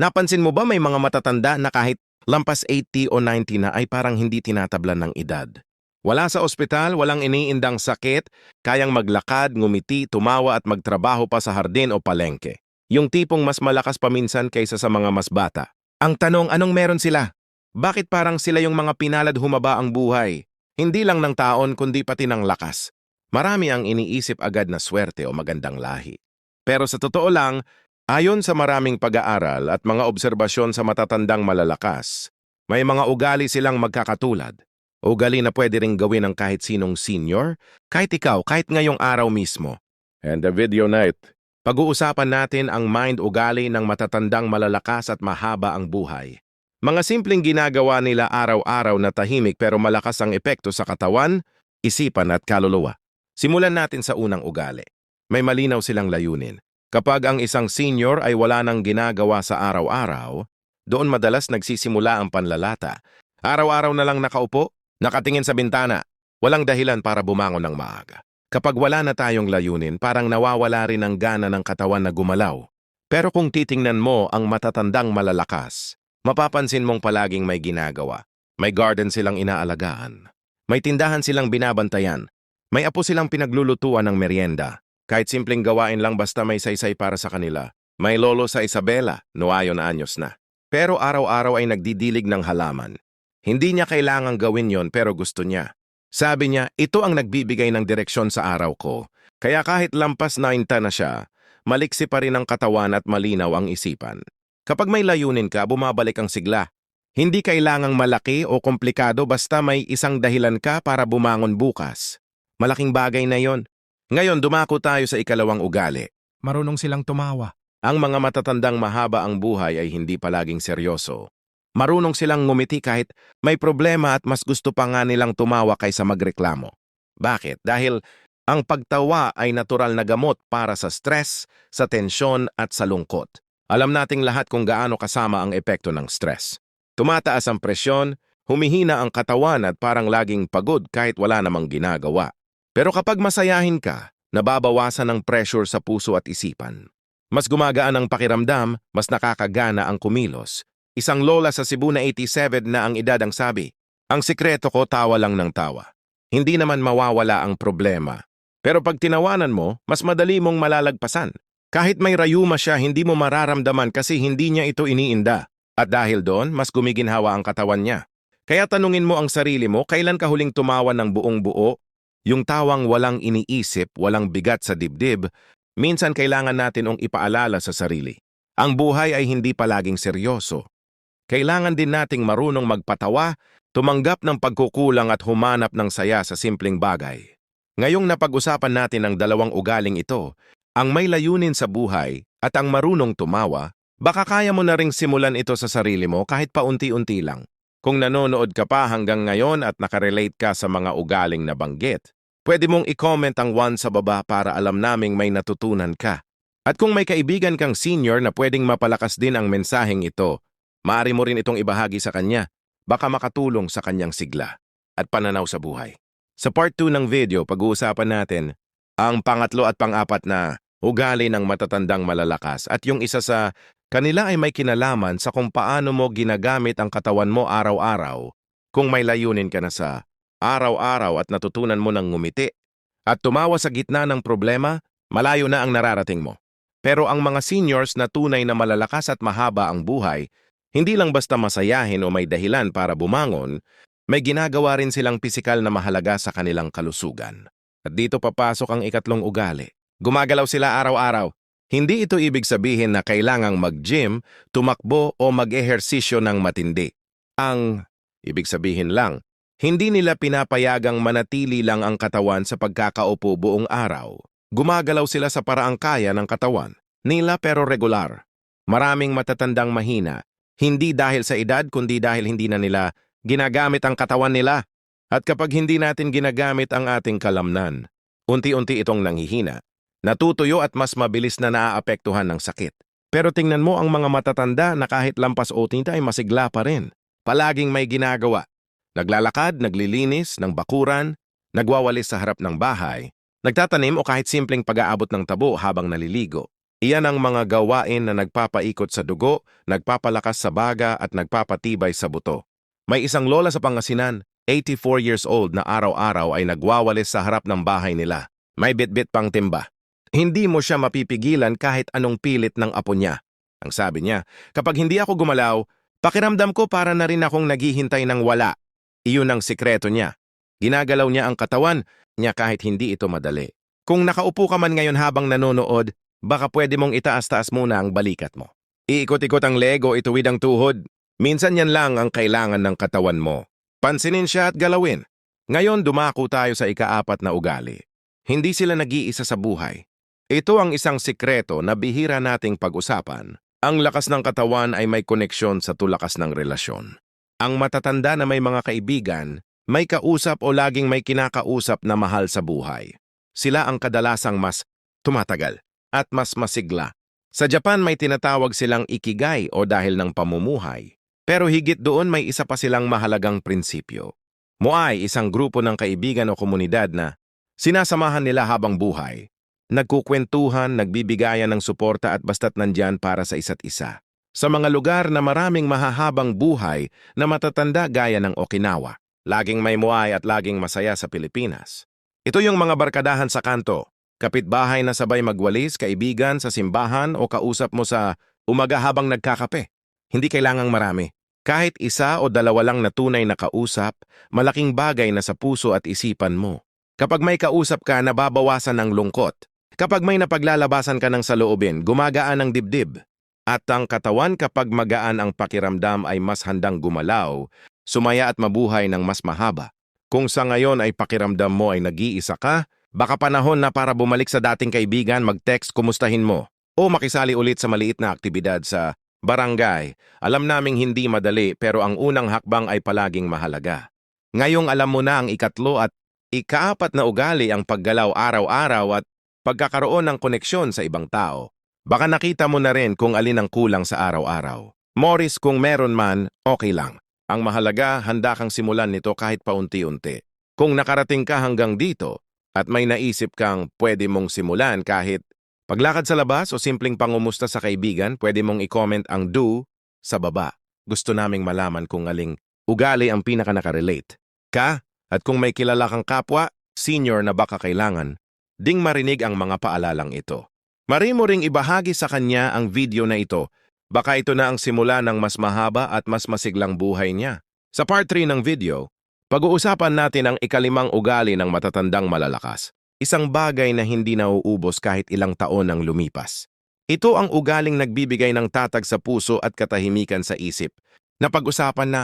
Napansin mo ba may mga matatanda na kahit lampas 80 o 90 na ay parang hindi tinatablan ng edad? Wala sa ospital, walang iniindang sakit, kayang maglakad, ngumiti, tumawa at magtrabaho pa sa hardin o palengke. Yung tipong mas malakas paminsan kaysa sa mga mas bata. Ang tanong, anong meron sila? Bakit parang sila yung mga pinalad humaba ang buhay? Hindi lang ng taon kundi pati ng lakas. Marami ang iniisip agad na swerte o magandang lahi. Pero sa totoo lang, ayon sa maraming pag-aaral at mga obserbasyon sa matatandang malalakas, may mga ugali silang magkakatulad. Ugali na pwede ring gawin ng kahit sinong senior, kahit ikaw, kahit ngayong araw mismo. And the video night. Pag-uusapan natin ang mind ugali ng matatandang malalakas at mahaba ang buhay. Mga simpleng ginagawa nila araw-araw na tahimik pero malakas ang epekto sa katawan, isipan at kaluluwa. Simulan natin sa unang ugali. May malinaw silang layunin. Kapag ang isang senior ay wala nang ginagawa sa araw-araw, doon madalas nagsisimula ang panlalata. Araw-araw na lang nakaupo, nakatingin sa bintana, walang dahilan para bumangon ng maaga. Kapag wala na tayong layunin, parang nawawala rin ang gana ng katawan na gumalaw. Pero kung titingnan mo ang matatandang malalakas, mapapansin mong palaging may ginagawa. May garden silang inaalagaan. May tindahan silang binabantayan. May apo silang pinaglulutuan ng merienda. Kahit simpleng gawain lang basta may saysay para sa kanila. May lolo sa Isabela, nuayo na anyos na. Pero araw-araw ay nagdidilig ng halaman. Hindi niya kailangang gawin yon pero gusto niya. Sabi niya, ito ang nagbibigay ng direksyon sa araw ko. Kaya kahit lampas 90 na siya, maliksi pa rin ang katawan at malinaw ang isipan. Kapag may layunin ka, bumabalik ang sigla. Hindi kailangang malaki o komplikado basta may isang dahilan ka para bumangon bukas. Malaking bagay na yon. Ngayon, dumako tayo sa ikalawang ugali. Marunong silang tumawa. Ang mga matatandang mahaba ang buhay ay hindi palaging seryoso. Marunong silang ngumiti kahit may problema at mas gusto pa nga nilang tumawa kaysa magreklamo. Bakit? Dahil ang pagtawa ay natural na gamot para sa stress, sa tensyon at sa lungkot. Alam nating lahat kung gaano kasama ang epekto ng stress. Tumataas ang presyon, humihina ang katawan at parang laging pagod kahit wala namang ginagawa. Pero kapag masayahin ka, nababawasan ang pressure sa puso at isipan. Mas gumagaan ang pakiramdam, mas nakakagana ang kumilos. Isang lola sa Cebu na 87 na ang edad ang sabi, ang sikreto ko tawa lang ng tawa. Hindi naman mawawala ang problema. Pero pag tinawanan mo, mas madali mong malalagpasan. Kahit may rayuma siya, hindi mo mararamdaman kasi hindi niya ito iniinda. At dahil doon, mas gumiginhawa ang katawan niya. Kaya tanungin mo ang sarili mo, kailan ka huling tumawa ng buong buo? Yung tawang walang iniisip, walang bigat sa dibdib, minsan kailangan natin ong ipaalala sa sarili. Ang buhay ay hindi palaging seryoso. Kailangan din nating marunong magpatawa, tumanggap ng pagkukulang at humanap ng saya sa simpleng bagay. Ngayong napag-usapan natin ang dalawang ugaling ito, ang may layunin sa buhay at ang marunong tumawa, baka kaya mo na ring simulan ito sa sarili mo kahit paunti-unti lang. Kung nanonood ka pa hanggang ngayon at nakarelate ka sa mga ugaling na banggit, pwede mong i-comment ang one sa baba para alam naming may natutunan ka. At kung may kaibigan kang senior na pwedeng mapalakas din ang mensaheng ito, maaari mo rin itong ibahagi sa kanya, baka makatulong sa kanyang sigla at pananaw sa buhay. Sa part 2 ng video, pag-uusapan natin ang pangatlo at pang-apat na ugali ng matatandang malalakas at yung isa sa kanila ay may kinalaman sa kung paano mo ginagamit ang katawan mo araw-araw kung may layunin ka na sa araw-araw at natutunan mo ng ngumiti at tumawa sa gitna ng problema, malayo na ang nararating mo. Pero ang mga seniors na tunay na malalakas at mahaba ang buhay, hindi lang basta masayahin o may dahilan para bumangon, may ginagawa rin silang pisikal na mahalaga sa kanilang kalusugan. At dito papasok ang ikatlong ugali. Gumagalaw sila araw-araw. Hindi ito ibig sabihin na kailangang mag-gym, tumakbo o mag-ehersisyo ng matindi. Ang ibig sabihin lang, hindi nila pinapayagang manatili lang ang katawan sa pagkakaupo buong araw. Gumagalaw sila sa paraang kaya ng katawan nila pero regular. Maraming matatandang mahina, hindi dahil sa edad kundi dahil hindi na nila ginagamit ang katawan nila. At kapag hindi natin ginagamit ang ating kalamnan, unti-unti itong nanghihina, natutuyo at mas mabilis na naaapektuhan ng sakit. Pero tingnan mo ang mga matatanda na kahit lampas o tinta ay masigla pa rin. Palaging may ginagawa. Naglalakad, naglilinis, ng bakuran, nagwawalis sa harap ng bahay, nagtatanim o kahit simpleng pag-aabot ng tabo habang naliligo. Iyan ang mga gawain na nagpapaikot sa dugo, nagpapalakas sa baga at nagpapatibay sa buto. May isang lola sa Pangasinan, 84 years old na araw-araw ay nagwawalis sa harap ng bahay nila. May bitbit pang timba. Hindi mo siya mapipigilan kahit anong pilit ng apo niya. Ang sabi niya, kapag hindi ako gumalaw, pakiramdam ko para na rin akong naghihintay ng wala. Iyon ang sikreto niya. Ginagalaw niya ang katawan niya kahit hindi ito madali. Kung nakaupo ka man ngayon habang nanonood, baka pwede mong itaas-taas muna ang balikat mo. Iikot-ikot ang leg o ituwid ang tuhod. Minsan yan lang ang kailangan ng katawan mo. Pansinin siya at galawin. Ngayon dumako tayo sa ikaapat na ugali. Hindi sila nag-iisa sa buhay. Ito ang isang sikreto na bihira nating pag-usapan. Ang lakas ng katawan ay may koneksyon sa tulakas ng relasyon. Ang matatanda na may mga kaibigan, may kausap o laging may kinakausap na mahal sa buhay. Sila ang kadalasang mas tumatagal at mas masigla. Sa Japan may tinatawag silang ikigai o dahil ng pamumuhay. Pero higit doon may isa pa silang mahalagang prinsipyo. Moai, isang grupo ng kaibigan o komunidad na sinasamahan nila habang buhay. Nagkukwentuhan, nagbibigayan ng suporta at basta't nandyan para sa isa't isa. Sa mga lugar na maraming mahahabang buhay na matatanda gaya ng Okinawa, laging may muay at laging masaya sa Pilipinas. Ito yung mga barkadahan sa kanto, kapitbahay na sabay magwalis, kaibigan sa simbahan o kausap mo sa umaga habang nagkakape. Hindi kailangang marami. Kahit isa o dalawa lang na tunay na kausap, malaking bagay na sa puso at isipan mo. Kapag may kausap ka, nababawasan ng lungkot. Kapag may napaglalabasan ka ng saloobin, gumagaan ang dibdib. At ang katawan kapag magaan ang pakiramdam ay mas handang gumalaw, sumaya at mabuhay ng mas mahaba. Kung sa ngayon ay pakiramdam mo ay nag-iisa ka, baka panahon na para bumalik sa dating kaibigan, mag-text, kumustahin mo. O makisali ulit sa maliit na aktibidad sa barangay. Alam naming hindi madali pero ang unang hakbang ay palaging mahalaga. Ngayong alam mo na ang ikatlo at ikaapat na ugali ang paggalaw araw-araw at pagkakaroon ng koneksyon sa ibang tao. Baka nakita mo na rin kung alin ang kulang sa araw-araw. Morris, kung meron man, okay lang. Ang mahalaga, handa kang simulan nito kahit paunti-unti. Kung nakarating ka hanggang dito at may naisip kang pwede mong simulan kahit paglakad sa labas o simpleng pangumusta sa kaibigan, pwede mong i-comment ang do sa baba. Gusto naming malaman kung aling ugali ang pinaka nakarelate. Ka, at kung may kilala kang kapwa, senior na baka kailangan, ding marinig ang mga paalalang ito. Mari ring ibahagi sa kanya ang video na ito Baka ito na ang simula ng mas mahaba at mas masiglang buhay niya. Sa part 3 ng video, pag-uusapan natin ang ikalimang ugali ng matatandang malalakas. Isang bagay na hindi nauubos kahit ilang taon ang lumipas. Ito ang ugaling nagbibigay ng tatag sa puso at katahimikan sa isip. Napag-usapan na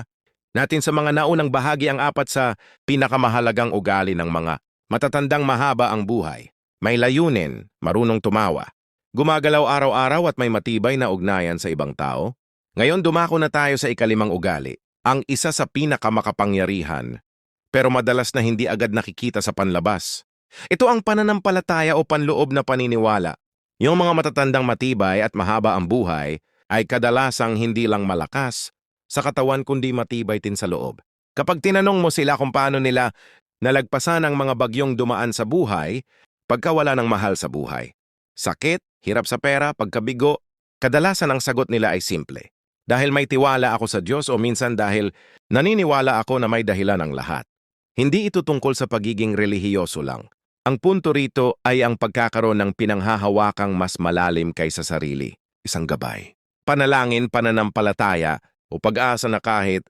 natin sa mga naunang bahagi ang apat sa pinakamahalagang ugali ng mga matatandang mahaba ang buhay. May layunin, marunong tumawa, Gumagalaw araw-araw at may matibay na ugnayan sa ibang tao. Ngayon dumako na tayo sa ikalimang ugali, ang isa sa pinakamakapangyarihan, pero madalas na hindi agad nakikita sa panlabas. Ito ang pananampalataya o panloob na paniniwala. Yung mga matatandang matibay at mahaba ang buhay ay kadalasang hindi lang malakas sa katawan kundi matibay din sa loob. Kapag tinanong mo sila kung paano nila nalagpasan ang mga bagyong dumaan sa buhay, pagkawala ng mahal sa buhay. Sakit, hirap sa pera, pagkabigo, kadalasan ang sagot nila ay simple. Dahil may tiwala ako sa Diyos o minsan dahil naniniwala ako na may dahilan ang lahat. Hindi ito tungkol sa pagiging relihiyoso lang. Ang punto rito ay ang pagkakaroon ng pinanghahawakang mas malalim kaysa sarili, isang gabay. Panalangin, pananampalataya o pag-asa na kahit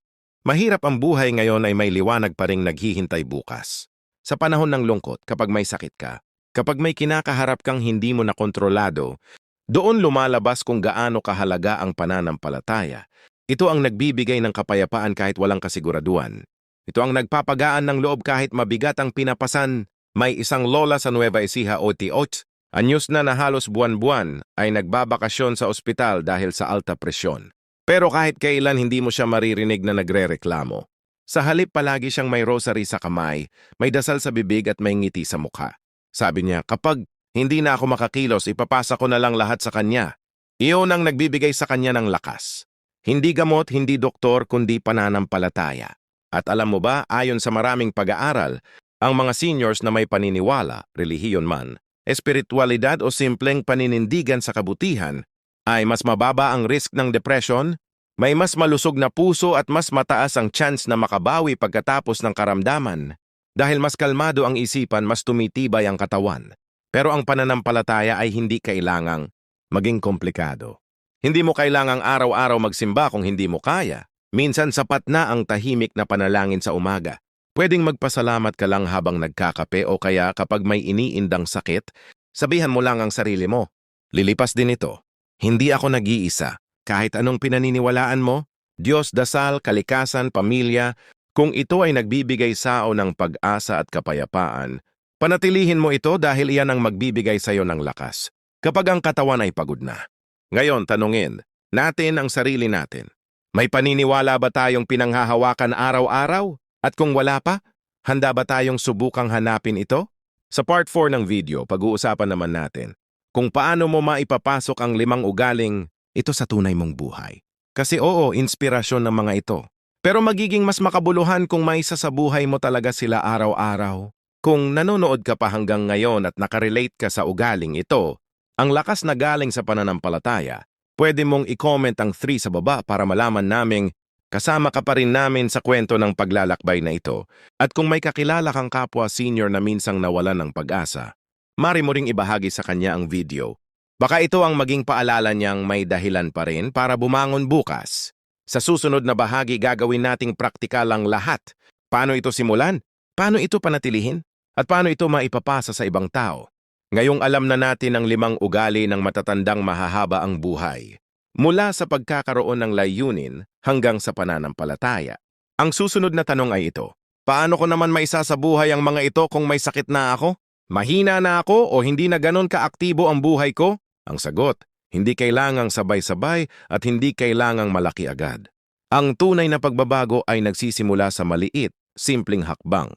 mahirap ang buhay ngayon ay may liwanag pa ring naghihintay bukas. Sa panahon ng lungkot, kapag may sakit ka, Kapag may kinakaharap kang hindi mo nakontrolado, doon lumalabas kung gaano kahalaga ang pananampalataya. Ito ang nagbibigay ng kapayapaan kahit walang kasiguraduan. Ito ang nagpapagaan ng loob kahit mabigat ang pinapasan. May isang lola sa Nueva Ecija o Tiot, anyos na na halos buwan-buwan ay nagbabakasyon sa ospital dahil sa alta presyon. Pero kahit kailan hindi mo siya maririnig na nagre-reklamo. Sa halip palagi siyang may rosary sa kamay, may dasal sa bibig at may ngiti sa mukha. Sabi niya, kapag hindi na ako makakilos, ipapasa ko na lang lahat sa kanya. Iyon ang nagbibigay sa kanya ng lakas. Hindi gamot, hindi doktor, kundi pananampalataya. At alam mo ba, ayon sa maraming pag-aaral, ang mga seniors na may paniniwala, relihiyon man, espiritualidad o simpleng paninindigan sa kabutihan, ay mas mababa ang risk ng depression, may mas malusog na puso at mas mataas ang chance na makabawi pagkatapos ng karamdaman. Dahil mas kalmado ang isipan, mas tumitibay ang katawan. Pero ang pananampalataya ay hindi kailangang maging komplikado. Hindi mo kailangang araw-araw magsimba kung hindi mo kaya. Minsan sapat na ang tahimik na panalangin sa umaga. Pwedeng magpasalamat ka lang habang nagkakape o kaya kapag may iniindang sakit, sabihan mo lang ang sarili mo. Lilipas din ito. Hindi ako nag-iisa. Kahit anong pinaniniwalaan mo, Diyos, dasal, kalikasan, pamilya, kung ito ay nagbibigay sao ng pag-asa at kapayapaan, panatilihin mo ito dahil iyan ang magbibigay sa iyo ng lakas. Kapag ang katawan ay pagod na. Ngayon, tanungin natin ang sarili natin. May paniniwala ba tayong pinanghahawakan araw-araw? At kung wala pa, handa ba tayong subukang hanapin ito? Sa part 4 ng video, pag-uusapan naman natin kung paano mo maipapasok ang limang ugaling ito sa tunay mong buhay. Kasi oo, inspirasyon ng mga ito. Pero magiging mas makabuluhan kung may sa buhay mo talaga sila araw-araw. Kung nanonood ka pa hanggang ngayon at nakarelate ka sa ugaling ito, ang lakas na galing sa pananampalataya, pwede mong i-comment ang 3 sa baba para malaman naming kasama ka pa rin namin sa kwento ng paglalakbay na ito. At kung may kakilala kang kapwa senior na minsang nawalan ng pag-asa, mari mo ring ibahagi sa kanya ang video. Baka ito ang maging paalala niyang may dahilan pa rin para bumangon bukas. Sa susunod na bahagi gagawin nating praktikal ang lahat. Paano ito simulan? Paano ito panatilihin? At paano ito maipapasa sa ibang tao? Ngayong alam na natin ang limang ugali ng matatandang mahahaba ang buhay. Mula sa pagkakaroon ng layunin hanggang sa pananampalataya. Ang susunod na tanong ay ito. Paano ko naman maisasabuhay ang mga ito kung may sakit na ako? Mahina na ako o hindi na ganon kaaktibo ang buhay ko? Ang sagot, hindi kailangang sabay-sabay at hindi kailangang malaki agad. Ang tunay na pagbabago ay nagsisimula sa maliit, simpleng hakbang.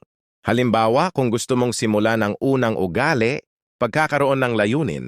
Halimbawa, kung gusto mong simulan ang unang ugali, pagkakaroon ng layunin,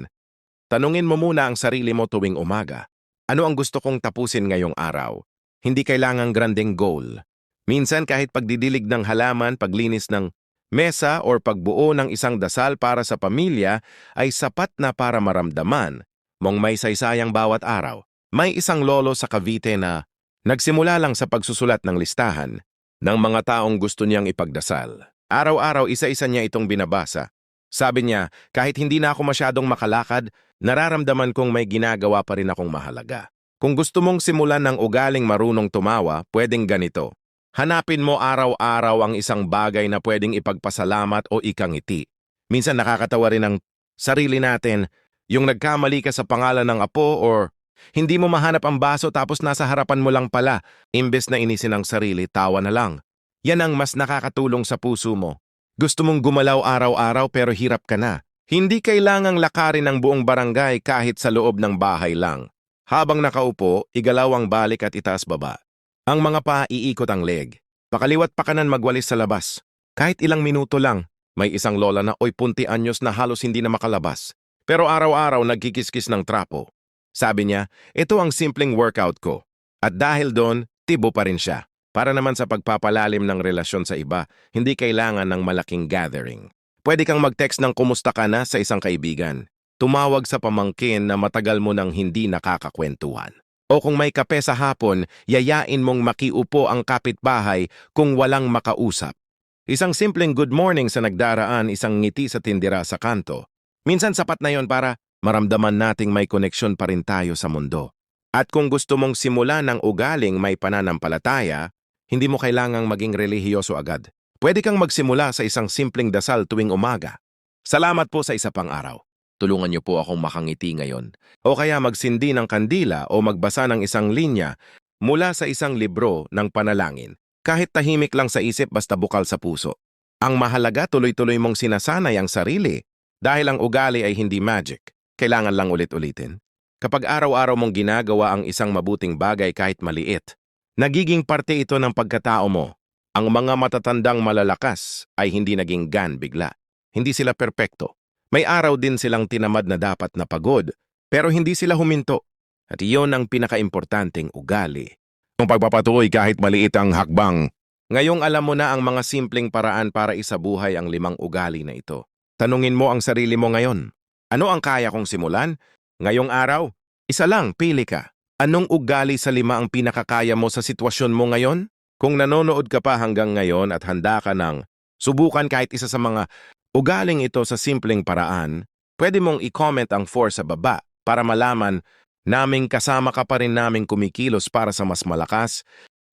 tanungin mo muna ang sarili mo tuwing umaga. Ano ang gusto kong tapusin ngayong araw? Hindi kailangang granding goal. Minsan kahit pagdidilig ng halaman, paglinis ng mesa or pagbuo ng isang dasal para sa pamilya ay sapat na para maramdaman mong may saysayang bawat araw. May isang lolo sa Cavite na nagsimula lang sa pagsusulat ng listahan ng mga taong gusto niyang ipagdasal. Araw-araw isa-isa niya itong binabasa. Sabi niya, kahit hindi na ako masyadong makalakad, nararamdaman kong may ginagawa pa rin akong mahalaga. Kung gusto mong simulan ng ugaling marunong tumawa, pwedeng ganito. Hanapin mo araw-araw ang isang bagay na pwedeng ipagpasalamat o ikangiti. Minsan nakakatawa rin ang sarili natin, yung nagkamali ka sa pangalan ng apo or hindi mo mahanap ang baso tapos nasa harapan mo lang pala, imbes na inisin ang sarili, tawa na lang. Yan ang mas nakakatulong sa puso mo. Gusto mong gumalaw araw-araw pero hirap ka na. Hindi kailangang lakarin ang buong barangay kahit sa loob ng bahay lang. Habang nakaupo, igalaw ang balik at itaas baba. Ang mga pa iikot ang leg. Pakaliwat pa kanan magwalis sa labas. Kahit ilang minuto lang, may isang lola na oy punti anyos na halos hindi na makalabas. Pero araw-araw nagkikiskis ng trapo. Sabi niya, ito ang simpleng workout ko. At dahil doon, tibo pa rin siya. Para naman sa pagpapalalim ng relasyon sa iba, hindi kailangan ng malaking gathering. Pwede kang mag-text ng kumusta ka na sa isang kaibigan. Tumawag sa pamangkin na matagal mo nang hindi nakakakwentuhan. O kung may kape sa hapon, yayain mong makiupo ang kapitbahay kung walang makausap. Isang simpleng good morning sa nagdaraan, isang ngiti sa tindira sa kanto. Minsan sapat na yon para maramdaman nating may koneksyon pa rin tayo sa mundo. At kung gusto mong simulan ng ugaling may pananampalataya, hindi mo kailangang maging relihiyoso agad. Pwede kang magsimula sa isang simpleng dasal tuwing umaga. Salamat po sa isa pang araw. Tulungan niyo po akong makangiti ngayon. O kaya magsindi ng kandila o magbasa ng isang linya mula sa isang libro ng panalangin. Kahit tahimik lang sa isip basta bukal sa puso. Ang mahalaga tuloy-tuloy mong sinasanay ang sarili dahil ang ugali ay hindi magic. Kailangan lang ulit-ulitin. Kapag araw-araw mong ginagawa ang isang mabuting bagay kahit maliit, nagiging parte ito ng pagkatao mo. Ang mga matatandang malalakas ay hindi naging gan bigla. Hindi sila perpekto. May araw din silang tinamad na dapat na pagod, pero hindi sila huminto. At iyon ang pinakaimportanteng ugali. Kung pagpapatuloy kahit maliit ang hakbang, ngayong alam mo na ang mga simpleng paraan para isabuhay ang limang ugali na ito. Tanungin mo ang sarili mo ngayon. Ano ang kaya kong simulan? Ngayong araw, isa lang, pili ka. Anong ugali sa lima ang pinakakaya mo sa sitwasyon mo ngayon? Kung nanonood ka pa hanggang ngayon at handa ka ng subukan kahit isa sa mga ugaling ito sa simpleng paraan, pwede mong i-comment ang 4 sa baba para malaman naming kasama ka pa rin naming kumikilos para sa mas malakas,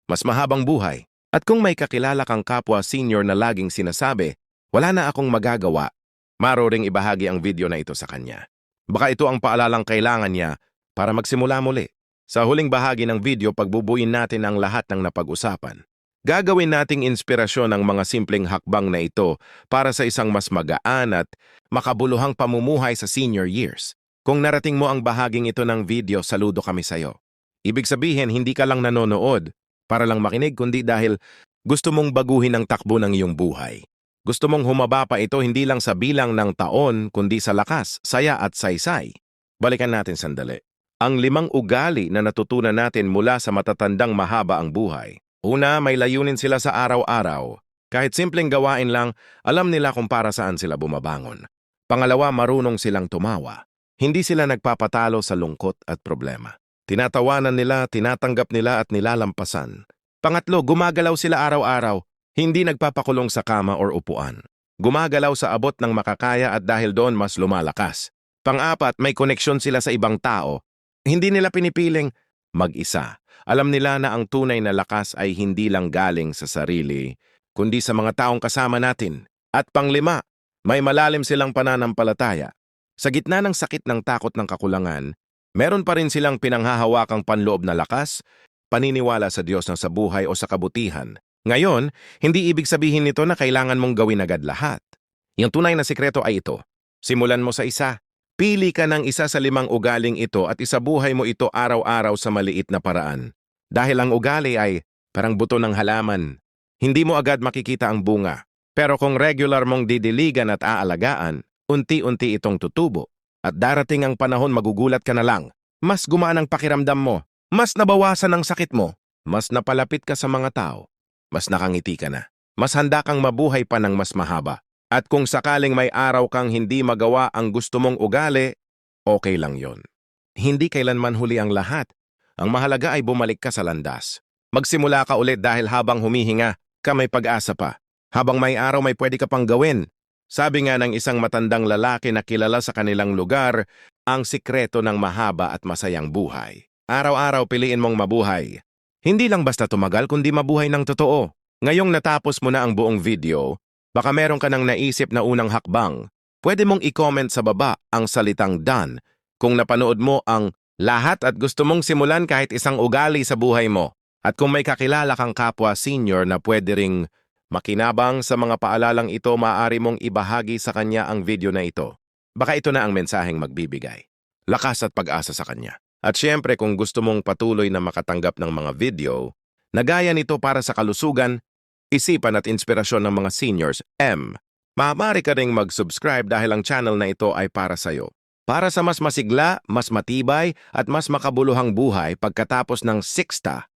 mas mahabang buhay. At kung may kakilala kang kapwa senior na laging sinasabi, wala na akong magagawa, maroring ibahagi ang video na ito sa kanya. Baka ito ang paalalang kailangan niya para magsimula muli. Sa huling bahagi ng video, pagbubuin natin ang lahat ng napag-usapan. Gagawin nating inspirasyon ang mga simpleng hakbang na ito para sa isang mas magaan at makabuluhang pamumuhay sa senior years. Kung narating mo ang bahaging ito ng video, saludo kami sa'yo. Ibig sabihin, hindi ka lang nanonood para lang makinig, kundi dahil gusto mong baguhin ang takbo ng iyong buhay. Gusto mong humaba pa ito hindi lang sa bilang ng taon, kundi sa lakas, saya at saysay. Balikan natin sandali. Ang limang ugali na natutunan natin mula sa matatandang mahaba ang buhay. Una, may layunin sila sa araw-araw. Kahit simpleng gawain lang, alam nila kung para saan sila bumabangon. Pangalawa, marunong silang tumawa. Hindi sila nagpapatalo sa lungkot at problema. Tinatawanan nila, tinatanggap nila at nilalampasan. Pangatlo, gumagalaw sila araw-araw, hindi nagpapakulong sa kama or upuan. Gumagalaw sa abot ng makakaya at dahil doon mas lumalakas. Pang-apat, may koneksyon sila sa ibang tao. Hindi nila pinipiling mag-isa. Alam nila na ang tunay na lakas ay hindi lang galing sa sarili, kundi sa mga taong kasama natin. At panglima, may malalim silang pananampalataya. Sa gitna ng sakit ng takot ng kakulangan, meron pa rin silang pinanghahawakang panloob na lakas, paniniwala sa Diyos na sa buhay o sa kabutihan. Ngayon, hindi ibig sabihin nito na kailangan mong gawin agad lahat. Yung tunay na sikreto ay ito. Simulan mo sa isa. Pili ka ng isa sa limang ugaling ito at isabuhay mo ito araw-araw sa maliit na paraan. Dahil ang ugali ay parang buto ng halaman. Hindi mo agad makikita ang bunga. Pero kung regular mong didiligan at aalagaan, unti-unti itong tutubo. At darating ang panahon magugulat ka na lang. Mas gumaan ang pakiramdam mo. Mas nabawasan ang sakit mo. Mas napalapit ka sa mga tao. Mas nakangiti ka na. Mas handa kang mabuhay pa ng mas mahaba. At kung sakaling may araw kang hindi magawa ang gusto mong ugali, okay lang yon. Hindi kailanman huli ang lahat. Ang mahalaga ay bumalik ka sa landas. Magsimula ka ulit dahil habang humihinga, ka may pag-asa pa. Habang may araw may pwede ka pang gawin. Sabi nga ng isang matandang lalaki na kilala sa kanilang lugar, ang sikreto ng mahaba at masayang buhay. Araw-araw piliin mong mabuhay. Hindi lang basta tumagal kundi mabuhay ng totoo. Ngayong natapos mo na ang buong video, baka meron ka nang naisip na unang hakbang. Pwede mong i-comment sa baba ang salitang done kung napanood mo ang lahat at gusto mong simulan kahit isang ugali sa buhay mo. At kung may kakilala kang kapwa senior na pwede ring makinabang sa mga paalalang ito, maaari mong ibahagi sa kanya ang video na ito. Baka ito na ang mensaheng magbibigay. Lakas at pag-asa sa kanya. At syempre kung gusto mong patuloy na makatanggap ng mga video, na gaya nito para sa kalusugan, isipan at inspirasyon ng mga seniors, M. Maaari ka ring mag-subscribe dahil ang channel na ito ay para sa'yo. Para sa mas masigla, mas matibay at mas makabuluhang buhay pagkatapos ng 6